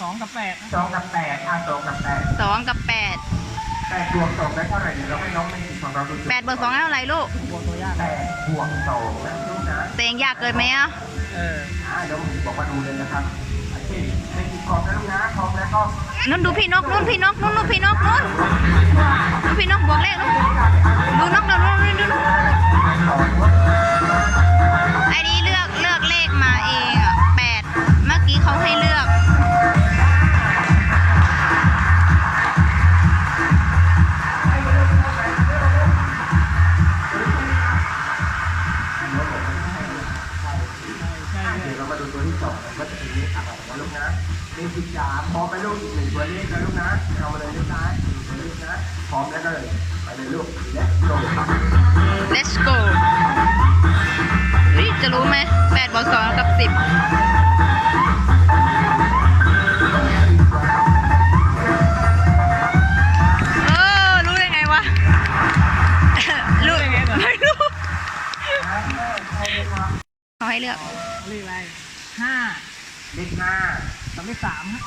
สองกับแปดนะสองกับแปดอะสองกับแปดสองกับแปดแปดบวกสองได้เท่าไหร่เดี๋ยวเราให้น้องไม่ของเราดูแปดบวกสองได้เท่าไหร่ลูกบวกตัวยากแปดบวกสองนะลูกนะเตงยากเกินไหมอะเอออ่าเดี๋ยวผมบอกมาดูเลยนะครับโอเคไม่ติดพร้อมนะลูกนะพร้อมแล้วก็นุ่นดูพี่นกนุ่นพี่นกนุ่นนุ่นพี่นก เดี๋ยวเรามาดูตัวที่สองกันว่าจะเป็นเลขอะไรนะลูกนะเลขสิบสามพร้อมไปลูกอีกหนึ่งตัวเลขนะลูกนะเอามาเลยลูกนะตัวเลขนะพร้อมแล้วก็เลยไปเลยลูกและโหลด let's go เฮ้ยจะรู้ไหมแปดบวกสองกับสิบเออรู้ได้ไงวะ รู้ไม่รู้ เขาให้เลือกเลขอะไรห้าเลขห้ากับเลขสามฮะ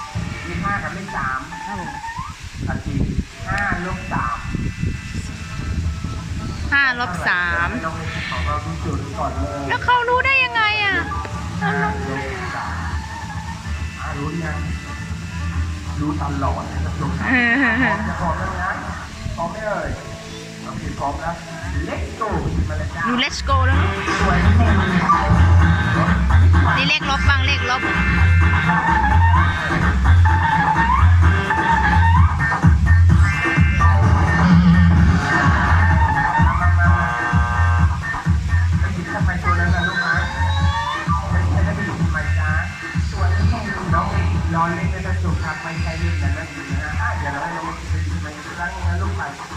เลขห้ากับเลขสามครับผมทันทีห้าลบสามห้าลบสามลองเลขของเราดูจุดก่อนเลยแล้วเขารู้ได้ยังไงอะห้าลบสามอ่ารู้ยังรู้ตลอดนะครับลูกนะพร้อมจะพร้อมแล้วนะพร้อมไหมเอ่ยโอเค พร้อมแล้วเล็กโตมาเลยจ้าดู let's go แล้วนะสวยแน่นี่เลขลบบ้างเลขลบทำไมตัวนั้นนะลูกนะไม่ใช่ได้อยู่ทำไมจ๊ะตัวนั้นแค่น้องร้อนเล่นก็จะสุกครับไม่ใช่เล่นกันนั่นเองนะอะเดี๋ยวเราให้น้องไปดูมันอีกครั้งนะลูกไปตัวอื่นดีกว่า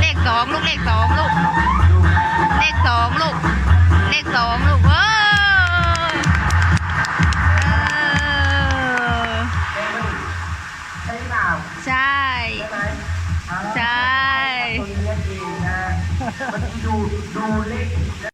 เลขสองลูกเลขสองลูก เลขสองลูก เลขสองลูกเออเออใช่เปล่าใช่ ใช่ไหมใช่ ตัวนี้จริงนะมันดูดูเลข